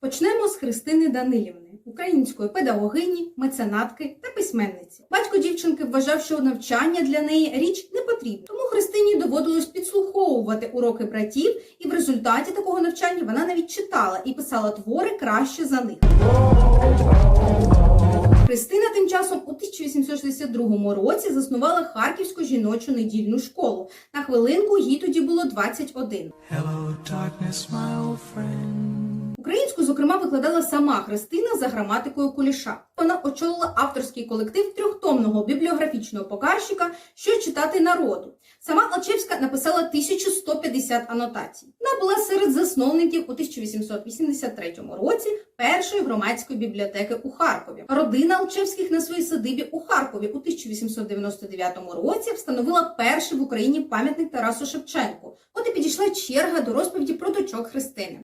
Почнемо з Христини Данилівни, української педагогині, меценатки та письменниці. Батько дівчинки вважав, що навчання для неї річ не потрібна, тому Христині доводилось підслуховувати уроки братів, і в результаті такого навчання вона навіть читала і писала твори краще за них. Христина тим часом у 1862 році заснувала Харківську жіночу недільну школу. На хвилинку їй тоді було 21. Hello, darkness, my old friend. Зокрема, викладала сама Христина за граматикою Куліша. Вона очолила авторський колектив трьохтомного бібліографічного показчика Що читати народу. Сама Алчевська написала 1150 анотацій. Вона була серед засновників у 1883 році першої громадської бібліотеки у Харкові. Родина Алчевських на своїй садибі у Харкові у 1899 році встановила перший в Україні пам'ятник Тарасу Шевченку. От і підійшла черга до розповіді про дочок Христини.